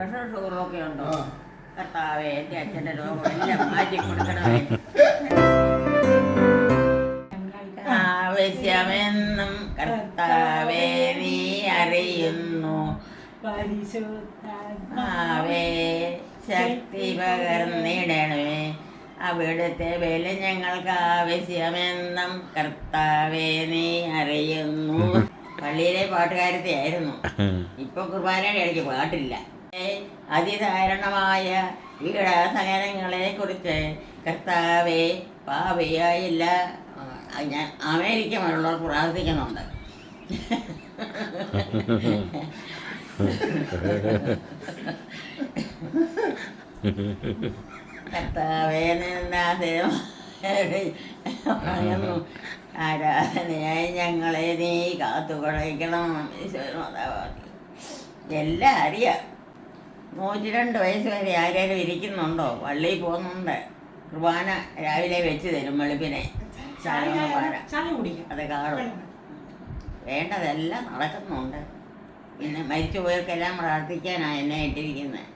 Pressure ഷുഗറൊക്കെ ഉണ്ടോ കർത്താവേ എന്റെ അച്ഛന്റെ രോഗം എല്ലാം മാറ്റി കൊടുക്കണമേ. ആവശ്യമെന്നും കർത്താവേ നീ അറിയുന്നു. ആവേ ശക്തി പകർന്നിടണമേ. അവിടുത്തെ വില ഞങ്ങൾക്ക് ആവശ്യമെന്നും കർത്താവേ നീ അറിയുന്നു. പള്ളിയിലെ പാട്ടുകാരത്തെ ആയിരുന്നു ഇപ്പൊ കുർബാനയുടെ ഇടയ്ക്ക് പാട്ടില്ല. അതിദാരുണമായ പീഡാസഹനങ്ങളെ കുറിച്ച് കർത്താവെ പാപിയായില്ല. ആ, ഞാൻ അമേരിക്ക മുതലുള്ളവർ പ്രാർത്ഥിക്കുന്നുണ്ട്. കർത്താവേ ആരാധനയായി ഞങ്ങളെ നീ കാത്തുകൊള്ളണം. ഈശ്വരമാതാവാക്കി എല്ലാം അറിയാം. നൂറ്റി രണ്ട് വയസ്സ് വരെ ആരെങ്കിലും ഇരിക്കുന്നുണ്ടോ? പള്ളിയിൽ പോകുന്നുണ്ട്. കുർബാന രാവിലെ വെച്ച് തരും വെളുപ്പിനെ. അതെ കാണും. വേണ്ടതെല്ലാം നടക്കുന്നുണ്ട്. പിന്നെ മരിച്ചു പോയവർക്കെല്ലാം പ്രാർത്ഥിക്കാനാണ് എന്നെ ഇട്ടിരിക്കുന്നത്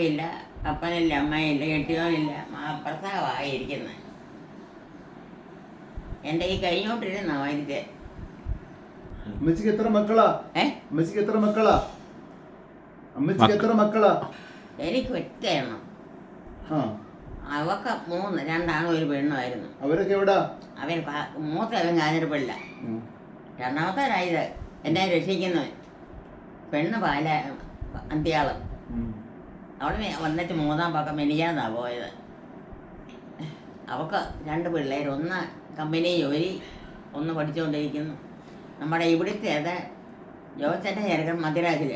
ഇല്ല. അപ്പനില്ല അമ്മയില്ല കെട്ടിയോനില്ല ഭർത്താവായിരിക്കുന്നത് എന്റെ ഈ കഴിഞ്ഞോട്ടിരുന്ന മരിച്ചേ. മെസ്സിക്ക് എത്ര മക്കളാ? ഏ? അമ്മച്ചിക്ക് എത്ര മക്കളാ? അമ്മച്ചിക്ക് എത്ര മക്കളാ? എനിക്ക് ഒറ്റയാണ്? അവക്ക് മൂന്ന് രണ്ടാണും ഒരു പെണ്ണുമായിരുന്നു. അവരൊക്കെ എവിടാ? അവൻ മൂത്തവൻ കാഞ്ഞിരപ്പിള്ള ഉം. രണ്ടാമത്തേനായത് എന്നെ രക്ഷിക്കുന്നവൻ. പെണ്ണ് പാല അന്ത്യാളം. അവിടെ വന്നിട്ട് മൂന്നാം പക്കം മെനിയാന്നാ പോയത്. അവക്ക് രണ്ട് പിള്ളേർ ഒന്ന് കമ്പനി ജോലി ഒന്ന് പഠിച്ചുകൊണ്ടിരിക്കുന്നു നമ്മുടെ ഇവിടുത്തെ ജോസന്റെ ചെറുക്കൻ മദ്രാസിൽ.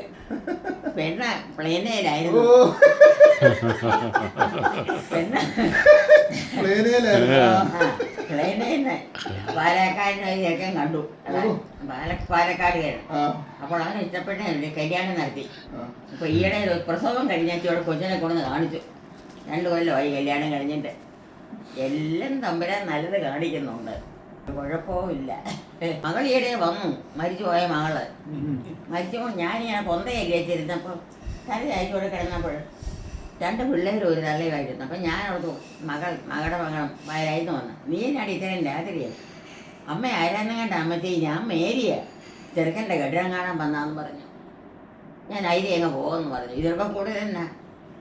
പെണ്ണ പ്ലേനയിലായിരുന്നു. പെണ്ണ. പ്ലേനയിന്ന് പാലക്കാടിന് ഒരു ചെറുക്കൻ കണ്ടു. പാലക്കാട് ആ. അപ്പോൾ അവൻ ഇഷ്ടപ്പെട്ട കല്യാണം നടത്തി. അപ്പൊ ഈയിടെ പ്രസവം കഴിഞ്ഞാച്ചോടെ കൊച്ചിനെ കൊണ്ടുവന്ന് കാണിച്ചു. രണ്ടു കൊല്ലമായി കല്യാണം കഴിഞ്ഞിട്ട്. എല്ലാം തമ്പുരാൻ നല്ലത് കാണിക്കുന്നുണ്ട്. കുഴപ്പമില്ല. മകൾ ഈയിടെ വന്നു. മരിച്ചു പോയ മകൾ. മരിച്ചപ്പോൾ ഞാനിങ്ങനെ പൊന്തയെ വെച്ചിരുന്നപ്പോൾ തല അയച്ചോടെ കിടന്നപ്പോൾ രണ്ട് പിള്ളേരും ഒരു തലയുമായിരുന്നു അപ്പം ഞാൻ മകൾ മകളുടെ മകളും വയലായിരുന്നു വന്ന്. നീ എന്നാടി ഇത്രയും രാത്രിയാണ് അമ്മ ആരാന്നും കണ്ട അമ്മത്തേ ഞാൻ മേരിയ. ചെറുക്കന്റെ കെട്ടിടം കാണാൻ വന്നാന്ന് പറഞ്ഞു. ഞാൻ അതിലെ അങ്ങ് പോകുമെന്ന് പറഞ്ഞു. ഇതിപ്പം കൂടുതൽ തന്നെ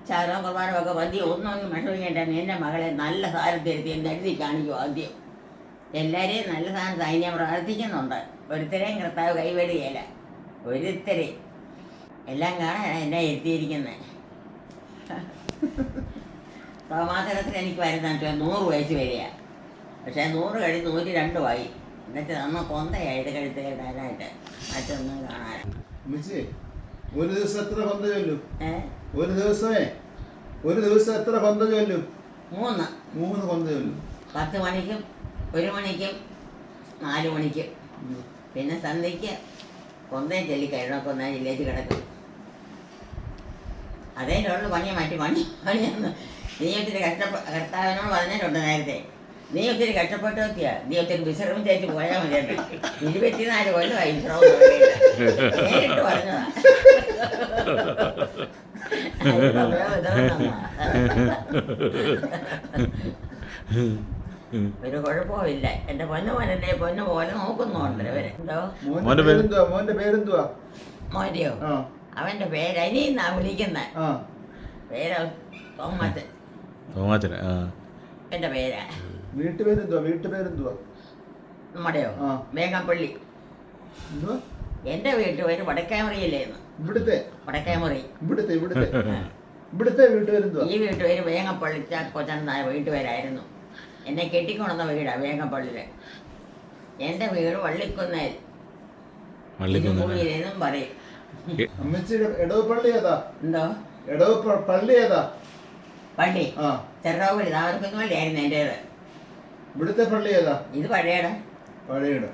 ചാരോ കുർബാനോ ഒക്കെ മതി ഒന്നും വിഷമിക്കേണ്ട. എന്റെ മകളെ നല്ല സാരം തിരുത്തി എന്ന് എഴുതി കാണിക്കും ആദ്യം. എല്ലാവരെയും നല്ല സാധനം സൈന്യം പ്രാർത്ഥിക്കുന്നുണ്ട്. ഒരുത്തരെയും കർത്താവ് കൈവിടുകയില്ല. ഒരുത്തരെ. എല്ലാം കാണാൻ എന്നെ എത്തിയിരിക്കുന്നത് സമാധാനത്തിൽ എനിക്ക് വരുന്ന നൂറ് വയസ്സ് വരിക പക്ഷേ നൂറ് കഴിഞ്ഞ് നൂറ്റി രണ്ടുമായി എന്നിട്ട് നമ്മ കൊന്തയായത് കഴുത്ത് ഇടാനായിട്ട് മറ്റൊന്നും കാണാൻ ഒരു ദിവസം എത്ര കൊന്ത ചൊല്ലും? ഒരു ദിവസമേ? ഒരു ദിവസം എത്ര കൊന്ത ചൊല്ലും? മൂന്ന്. മൂന്ന് കൊന്ത ചൊല്ലും. പത്ത് മണിക്കും ഒരു മണിക്കും നാല് മണിക്കും. പിന്നെ സന്ധ്യയ്ക്ക് കൊന്തയും ചൊല്ലി കഴിഞ്ഞപ്പോൾ ഒന്നാ ജില്ലേച്ച് കിടക്കും. അതേ ഉള്ളു പണിയെ മാറ്റി പണി പണിയൊന്ന് നീ ഒത്തിരി കഷ്ടപ്പെ കർത്താവിനോട് പറഞ്ഞിട്ടുണ്ട് നേരത്തെ. നീ ഒത്തിരി കഷ്ടപ്പെട്ട് നോക്കിയാ നീ ഒത്തിരി വിശ്രമം വിശ്രമിച്ചേച്ച് പോയാൽ മതി ഇരുപത്തിനാല് കൊല്ലമായി വിശ്രമം. നേരിട്ട് പറഞ്ഞതാ. ഒരു കുഴപ്പമില്ല എന്റെ പൊന്നു മോനെ പൊന്നു പോലെ നോക്കുന്നുണ്ട് ഇവർ. എന്തോ? മോന്റെ പേരെന്തുവാ? മോന്റെ പേരെന്തുവാ? മോന്റെയോ ആ. അവന്റെ പേര് അനിയെന്നാ വിളിക്കുന്നത് ആ. പേര് തോമസ് തോമാച്ചൻ ആ. എന്റെ പേരാ. വീട്ടുപേരെന്തുവാ? വീട്ടുപേരെന്തുവാ? നമ്മുടെയോ? ആ. എന്റെ വീട്ടുപേര് വടക്കേമുറിയില്ലേന്ന് ഇവിടുത്തെ? വടക്കാമറി. ഇവിടുത്തെ ഇവിടുത്തെ. ഇവിടുത്തെ വീട്ടുപേരെന്തുവാ? ഈ വീട്ടുപേര് വേങ്ങപ്പള്ളി കൊച്ചെന്ന വീട്ടുപേരായിരുന്നു. എന്നെ കെട്ടിക്കൊണ്ടെന്ന വീടാ വേങ്ങപ്പള്ളിയിൽ എന്റെ വീട് വള്ളിക്കുന്നേൽ. വള്ളിക്കുന്ന് ഇരുമുറിയിലെന്നും പറയും. അമ്മച്ചിയുടെ പള്ളി ഏതാ? എന്തോ? എടവ് പള്ളി ഏതാ? പള്ളി. എന്റേത്. ഇവിടുത്തെ പള്ളി ഏതാ? ഇത് പഴയട. പഴയുടെ.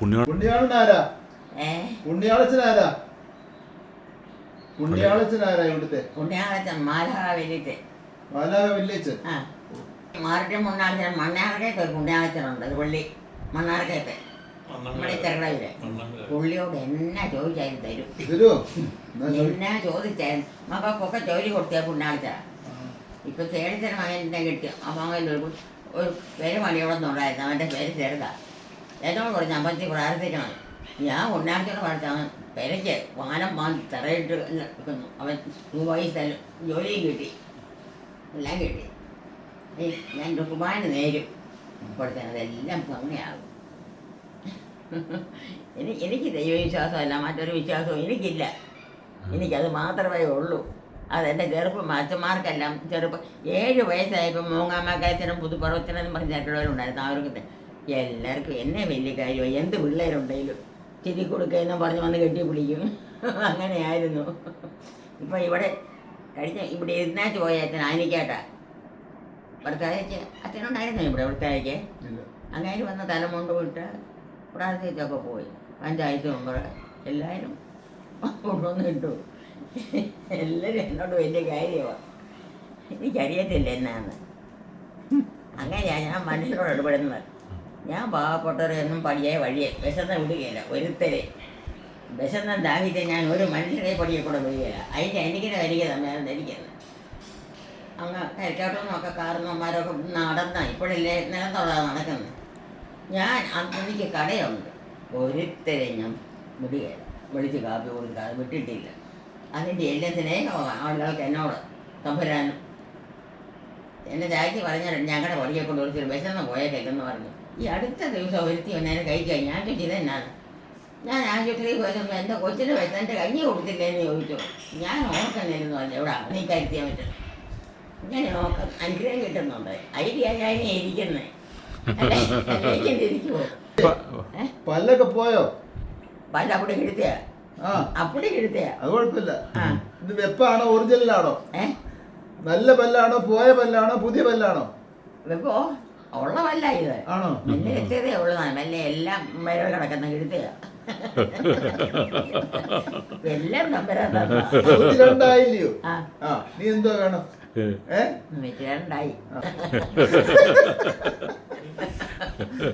പുണ്യ പുണ്യാളൻ ആരാ? ഏ? പുണ്യാളച്ചൻ ആരാ? പുണ്യാളച്ചൻ ആരാ ഇവിടുത്തെ? പുണ്യാളച്ചൻ മാലാഹ വലിയിട്ട് മാലാക വില്ലേച്ചൻ. ആ. മാറിട്ട് മുന്നാളച്ചൻ മണ്ണാർക്കയത്ത് ഒരു പുണ്യാളച്ചനുണ്ട്. അത് പള്ളി മണ്ണാർക്കയത്ത് നമ്മുടെ ഈ ചെറുകിടയിലെ പുള്ളിയോട് എന്നാ ചോദിച്ചാലും തരും. എന്നാ ചോദി- എന്നാ ചോദിച്ചാലും മക്കൊക്കെ ജോലി കൊടുത്തേ പുണ്ണാഴ്ച ഇപ്പൊ ചേട്ടത്തിന് മകനെ കിട്ടി ആ മകൻ ഒരു ഒരു പേര് മണിയോടൊന്നും ഉണ്ടായിരുന്നു അവന്റെ പേര് ചെറുതാ. എന്നോട് കുറച്ച് അമ്പത്തി പ്രാർത്ഥിക്കണം ഞാൻ ഉണ്ണാക്കിയോട് പഠിച്ചാണ് പെരയ്ക്ക് വാനം വാങ്ങി തറയിട്ട് അവൻ ദുബായി ജോലിയും കിട്ടി. എല്ലാം കിട്ടി. ഞാൻ കുർബാന നേരും. കൊടുത്തത് അതെല്ലാം ഭംഗിയാകും. എനിക്ക് എനിക്ക് ദൈവവിശ്വാസമല്ല മറ്റൊരു വിശ്വാസവും എനിക്കില്ല. എനിക്കത് മാത്രമേ ഉള്ളൂ. അതെന്റെ ചെറുപ്പം അച്ഛന്മാർക്കെല്ലാം ചെറുപ്പം ഏഴ് വയസ്സായപ്പോൾ മൂങ്ങാമ്മക്കായത്തിനും പുതുപ്പറവത്തിനും പറഞ്ഞ് ചേട്ടന്മാരുണ്ടായിരുന്നു അവർക്ക് എല്ലാവർക്കും എന്നെ വലിയ കാര്യമായി. എന്ത് പിള്ളേരുണ്ടെങ്കിലും ചിരി കൊടുക്കുകയെന്നും പറഞ്ഞ് വന്ന് കെട്ടി പിടിക്കും അങ്ങനെയായിരുന്നു. ഇപ്പം ഇവിടെ കഴിഞ്ഞ ഇവിടെ ഇരുന്നാച്ച് പോയ അച്ഛൻ ഭർത്താവ് അച്ഛനുണ്ടായിരുന്നേ ഇവിടെ ഭർത്താവിക്ക്. അങ്ങനെ വന്ന് തലമുണ്ട് വിട്ട് പ്രാർത്ഥിച്ചൊക്കെ പോയി. പഞ്ചായത്ത് മെമ്പർ എല്ലാവരും കൊണ്ടുവന്ന് കിട്ടു എല്ലാവരും എന്നോട് വലിയ കാര്യമാണ് എനിക്കറിയത്തില്ല എന്നാന്ന്. അങ്ങനെയാണ് ഞാൻ മനുഷ്യരോട് ഇടപെടുന്നത്. ഞാൻ പാവപ്പെട്ടവരെയൊന്നും പടിയായ വഴിയെ വിശന്ന വിടുകയില്ല ഒരുത്തരെ. വിശന്ന ദാഹിച്ച് ഞാൻ ഒരു മനുഷ്യരെ പടിയെ കൂടെ വിടുകയില്ല. അതിന്റെ എനിക്കിനെ വരിക തമ്മിലാണ് ഇരിക്കുന്നത് അങ്ങ് കരിക്കാട്ടൊന്നൊക്കെ കാരണന്മാരൊക്കെ നടന്ന ഇപ്പോഴല്ലേ നിലത്തുള്ളതാണ് നടക്കുന്നത് ഞാൻ എനിക്ക് കടയുണ്ട്. ഒരുത്തരെ ഞാൻ വിളി വിളിച്ച് കാപ്പി കൊടുക്കാതെ വിട്ടിട്ടില്ല. അതിന്റെ എല്ലാത്തിനെ ആളുകൾക്ക് എന്നോട് തമ്പുരാനും. എന്നെ ചായക്ക് പറഞ്ഞ ഞങ്ങളുടെ വടിയെ കൊണ്ട് ഒരു വിശന്ന് പോയേക്കെന്ന് പറഞ്ഞു. ഈ അടുത്ത ദിവസം ഒരുത്തി എന്നെ കഴിക്കാൻ ഞാൻ ചോദിച്ചത് എന്നാണ് ഞാൻ ആശുപത്രിയിൽ പോയപ്പോൾ എന്റെ കൊച്ചിന് വിശന്നിട്ട് കഞ്ഞി കൊടുത്തില്ലേന്ന് ചോദിച്ചു. ഞാൻ ഓർക്കുന്നില്ലെന്ന് പറഞ്ഞു. എവിടെ? നീ കരുത്തിയാൻ പറ്റും ഇങ്ങനെ നോക്കാം. അനുഗ്രഹം കിട്ടുന്നുണ്ട് ഐഡിയ ഞാൻ ഇരിക്കുന്നത് പല്ലൊക്കെ പോയോ? പല്ല അവിടെ കിടത്തിയ? അപ്പടി കിടത്തിയ? അത് കുഴപ്പമില്ല. ഇത് വെപ്പാണോ ഒറിജിനലാണോ? നല്ല പല്ലാണോ? പോയ പല്ലാണോ? പുതിയ പല്ലാണോ? വെപ്പോ ഉള്ള പല്ല ഇത്. ആണോ? എന്നെ കിട്ടിയതേ ഉള്ളതാണ് മെല്ലെ എല്ലാം വരവ് കിടക്കുന്ന കിടത്തിയ. എല്ലാം നമ്പരാ രണ്ടായില്ലയോ ആ നീ എന്തോ വേണം? ഏ? വെച്ചിട്ടുണ്ടായി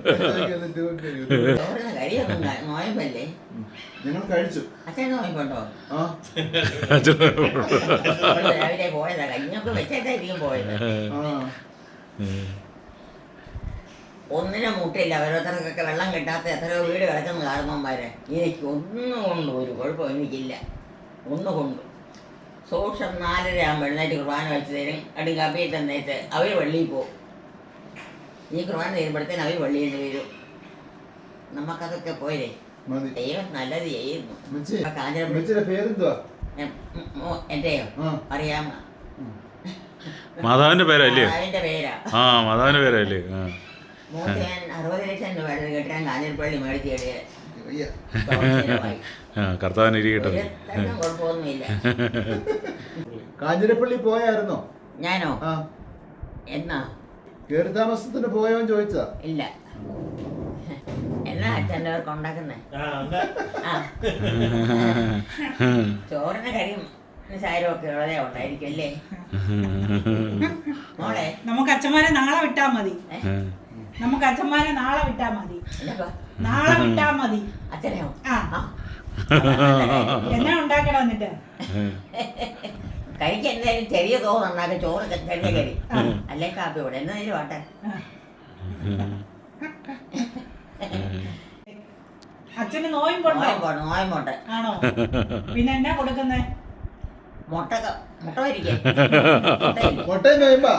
ഇതൊക്കെ എന്നിട്ട് ഒരു- ചോറിന് കരിയൊന്നും ക- നോയമ്പല്ലേ ഞങ്ങൾ കഴിച്ചു. അച്ഛൻ നോയമ്പുണ്ടോ ആ. അവൾ രാവിലെ പോയതാ. കഞ്ഞൊക്കെ വെച്ചിട്ടായിരിക്കും പോയത്. ആ. ഒന്നിനും മുട്ടില്ല. ഓരോരുത്തർക്കൊക്കെ വെള്ളം കിട്ടാത്ത എത്രയോ വീട് കിടക്കുന്ന കാരണവന്മാരെ എനിക്ക് ഒന്നും കൊണ്ട് ഒരു കുഴപ്പം എനിക്കില്ല. ഒന്നുകൊണ്ട്. സൂക്ഷം നാലര ആകുമ്പോൾ എഴുന്നേറ്റ് കുർബാന വെച്ച് തരും അടി കാപ്പിയെ തന്നേച്ച് അവർ വെള്ളിയിൽ പോകും ഈ കുർബാന തീരുമ്പോഴത്തേന് അവർ വെള്ളിയിൽ വരും. നമുക്കതൊക്കെ പോയില്ലേ ദൈവം നല്ലത് ചെയ്യുന്നു. എന്റെയോ? അറിയാമ? പേരല്ലേ? മാതാവിന്റെ ആ പേരല്ലേ? ആ. മൂത്ത് ഞാൻ അറുപത് ലക്ഷം രൂപ കെട്ടിടാൻ കാഞ്ഞിരപ്പള്ളി മേടിച്ച് കർത്താവിന് ഇരിക്കട്ടെ കാഞ്ഞിരപ്പള്ളി പോയായിരുന്നോ? ഞാനോ? ആ. എന്നാ? കേറി താമസത്തിന് പോയോ ചോദിച്ചാ ഇല്ല. എന്നാ അച്ഛന്റെ അവർക്ക് ഉണ്ടാക്കുന്നേ? ചോറിന് കരിയും ചായരും ഒക്കെ ഉള്ളതേ ഉണ്ടായിരിക്കും അല്ലേ? മോളെ. നമുക്ക് അച്ഛന്മാരെ നാളെ വിട്ടാ മതി. നമുക്ക് അച്ഛന്മാരെ നാളെ വിട്ടാ മതി. നാളെ വിട്ടാ മതി. അച്ഛനെയോ? ആ. എന്നാ ഉണ്ടാക്കണം എന്നിട്ട്? കഴിക്ക് എന്തായാലും ചെറിയ തോന്നുണ്ടാക്കി ചോറ് ചെറിയ കരി. അല്ലേ കാപ്പി ഇവിടെ എന്നതിന് വാട്ടെ. ആ. അച്ഛന് നോയമ്പുണ്ടോ നോയമ്പോട്ട് നോയമ്പോട്ട് ആണോ? പിന്നെ എന്നാ കൊടുക്കുന്നേ? മുട്ട മുട്ട വരിക്കേ മുട്ടയും നോയമ്പാ?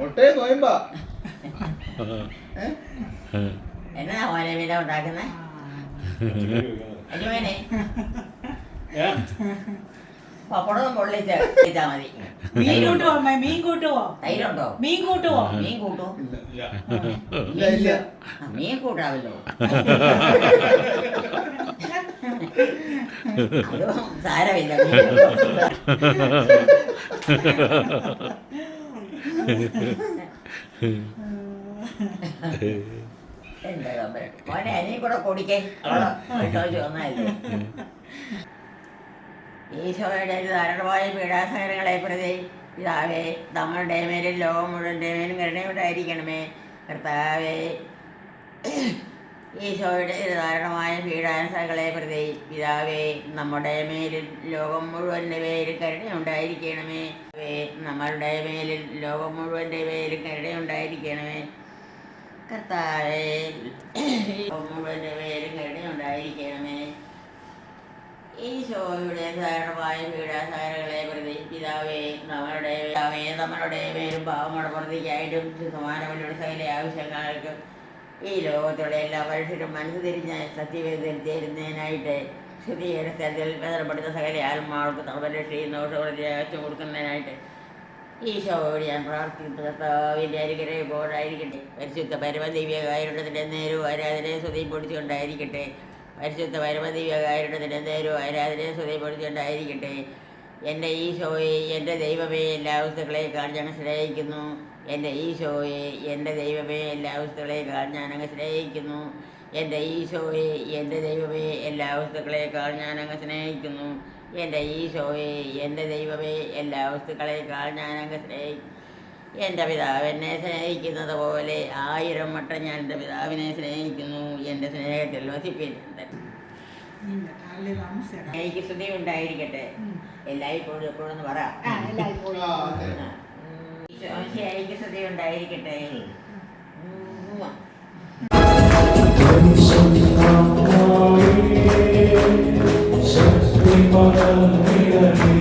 മുട്ടയും നോയമ്പാ? എന്നാ മോനെ വില ഉണ്ടാക്കുന്നേ? അല്ലുവേനെ പപ്പടവും പൊള്ളിച്ച് ഇട്ടാ മതി. മീൻ കൂട്ടുവോ അമ്മേ? മീൻ കൂട്ടുവോ? തൈരുണ്ടോ? മീൻ കൂട്ടുവോ? മീൻ കൂട്ടൂ. ഇല്ല ഇല്ല. ഇല്ല ആ, മീൻ കൂട്ടാവല്ലോ സാരമില്ല മോനെ കൂടെ കുടിക്കേ. ഈശോയുടെ ഒരു ധാരണമായ പീഡാസഹനങ്ങളെ പ്രതി പിതാവേ നമ്മളുടെ മേലും ലോകം മുഴുവന്റെ മേലും കരുണയുണ്ടായിരിക്കണമേ കർത്താവേ ഈശോയുടെ സാധാരണമായ പീഡാനുസകളെ പ്രതി പിതാവേ നമ്മുടെ മേലിൽ ലോകം മുഴുവന്റെ പേരിൽ കരുണയുണ്ടായിരിക്കണമേ നമ്മളുടെ മേലിൽ ലോകം മുഴുവന്റെ പേരിൽ കരുണയുണ്ടായിരിക്കണമേ കർത്താവേ. ലോകം മുഴുവന്റെ പേരിൽ കരുണയുണ്ടായിരിക്കണമേ ഈശോയുടെ സാധാരണമായ പീഡാസാരകളെ പ്രതി പിതാവേ നമ്മളുടെ പിതാവേ നമ്മളുടെ പേരും പാവങ്ങളുടെ പ്രതിക്കായിട്ടും സമാനമുള്ള സകല ആവശ്യങ്ങൾക്കും ഈ ലോകത്തുള്ള എല്ലാ മനുഷ്യരും മനസ്സ് തിരിഞ്ഞ സത്യവേദിരുന്നതിനായിട്ട് സ്ഥലത്തിൽ വേദനപ്പെടുന്ന സകല ആത്മാവൾക്ക് തവരക്ഷയും ദോഷപ്രതിയാവശ്യം കൊടുക്കുന്നതിനായിട്ട് ഈശോയോട് ഞാൻ പ്രാർത്ഥിക്കുന്നു. കർത്താവിന്റെ അരികരെ ഇപ്പോഴായിരിക്കട്ടെ പരിശുദ്ധ പരമദിവ്യകാരുണ്യത്തിന്റെ നേരവും ആരാധനയെ സ്വതയും പൊടിച്ചുകൊണ്ടായിരിക്കട്ടെ പരിശുദ്ധ പരമദിവ്യകാരുണ്യത്തിന്റെ നേരവും ആരാധനയെ സ്വതയും പൊടിച്ചുകൊണ്ടായിരിക്കട്ടെ എന്റെ ഈശോയെ എന്റെ ദൈവമേ എല്ലാ വസ്തുക്കളെക്കാൾ ഞങ്ങൾ സ്നേഹിക്കുന്നു. എന്റെ ഈശോയെ എന്റെ ദൈവമേ എല്ലാ വസ്തുക്കളെക്കാൾ ഞാനങ്ങ് സ്നേഹിക്കുന്നു. എന്റെ ഈശോയെ എന്റെ ദൈവമേ എല്ലാ വസ്തുക്കളെക്കാൾ ഞാനങ്ങ് സ്നേഹിക്കുന്നു. എന്റെ ഈശോയെ എന്റെ ദൈവമേ എല്ലാ വസ്തുക്കളെക്കാൾ ഞാൻ അങ്ങ് സ്നേഹിക്കും. എന്റെ പിതാവ് എന്നെ സ്നേഹിക്കുന്നത് പോലെ ആയിരം വട്ടം ഞാൻ എന്റെ പിതാവിനെ സ്നേഹിക്കുന്നു. എന്റെ സ്നേഹത്തിൽ വസിപ്പിച്ചിട്ടുണ്ട് താമസിച്ചേക്കാം. എനിക്ക് സ്തുതി ഉണ്ടായിരിക്കട്ടെ. എല്ലായ്പ്പോഴും എപ്പോഴും പറയാം പറ. എനിക്ക് സ്തുതി ഉണ്ടായിരിക്കട്ടെ. Everybody on the beat, I